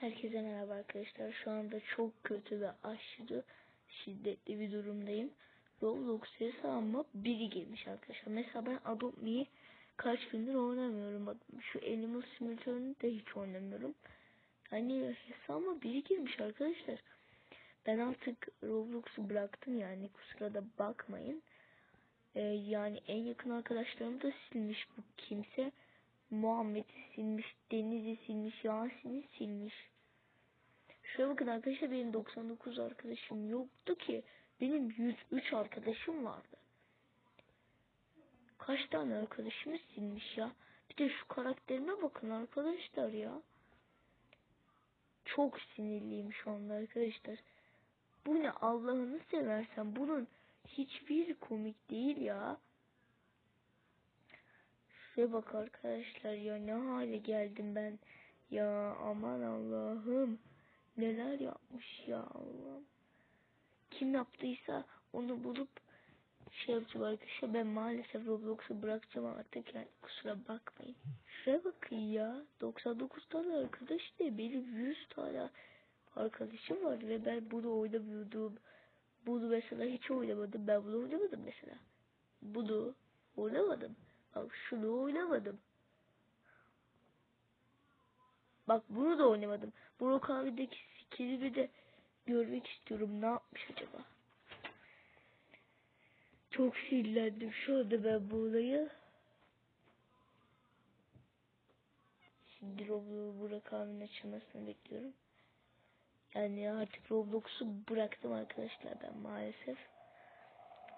Herkese merhaba arkadaşlar. Şu anda çok kötü ve aşırı şiddetli bir durumdayım. Roblox hesabıma biri girmiş arkadaşlar. Mesela ben Adopt Me'yi kaç gündür oynamıyorum. Bak şu Animal Simulator'ını da hiç oynamıyorum. Hani hesabıma biri girmiş arkadaşlar. Ben artık Roblox'u bıraktım yani kusura da bakmayın. Ee, yani en yakın arkadaşlarımı da silmiş bu kimse. Muhammed'i silmiş, Deniz'i silmiş, Yasin'i silmiş. Şuraya bakın arkadaşlar benim 99 arkadaşım yoktu ki. Benim 103 arkadaşım vardı. Kaç tane arkadaşımı silmiş ya. Bir de şu karakterime bakın arkadaşlar ya. Çok sinirliyim şu anda arkadaşlar. Bu ne Allah'ını seversen bunun hiçbir komik değil ya. Şuraya bak arkadaşlar ya ne hale geldim ben. Ya aman Allah'ım. Neler yapmış ya Allah'ım. Kim yaptıysa onu bulup şey yapacağım arkadaşlar. Ben maalesef Roblox'u bırakacağım artık yani kusura bakmayın. Şuraya bakın ya. 99 tane arkadaş diye benim 100 tane arkadaşım var ve ben bunu oynamıyordum. Bunu mesela hiç oynamadım. Ben bunu oynamadım mesela. Bunu oynamadım. Bak şunu oynamadım. Bak bunu da oynamadım. Burak abideki skillimi de görmek istiyorum. Ne yapmış acaba? Çok sinirlendim şu anda ben bu olayı. Şimdi Roblox'u Burak abinin açılmasını bekliyorum. Yani artık Roblox'u bıraktım arkadaşlar ben maalesef.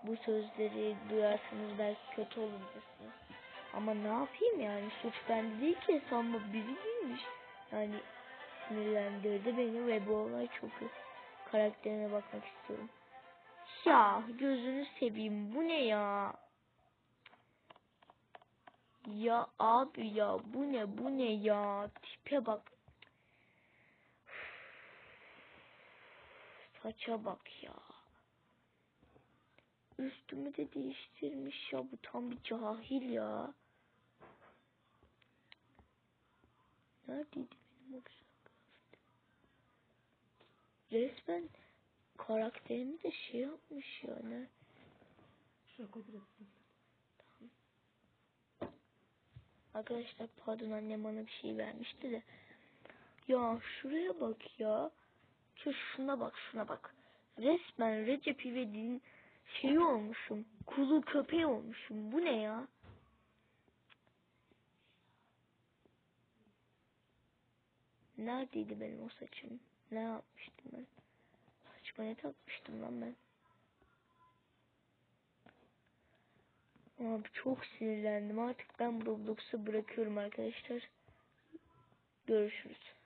Bu sözleri duyarsanız belki kötü olabilirsiniz. Ama ne yapayım yani suç bende değil ki hesabıma biri girmiş. Yani sinirlendirdi beni ve bu olay çok karakterine bakmak istiyorum. Ya gözünü seveyim bu ne ya? Ya abi ya bu ne bu ne ya tipe bak. Saça bak ya. Üstümü de değiştirmiş ya bu tam bir cahil ya. Neredeydi benim o güzel kıyafetim? Resmen karakterini de şey yapmış yani. Şuraya koy biraz. Arkadaşlar pardon annem bana bir şey vermişti de. Ya şuraya bak ya. Şu şuna bak şuna bak. Resmen Recep İvedik'in şeyi olmuşum. Kulu köpeği olmuşum. Bu ne ya? Neredeydi benim o saçım? Ne yapmıştım ben? Saçıma ne takmıştım lan ben? Abi çok sinirlendim. Artık ben Roblox'u bırakıyorum arkadaşlar. Görüşürüz.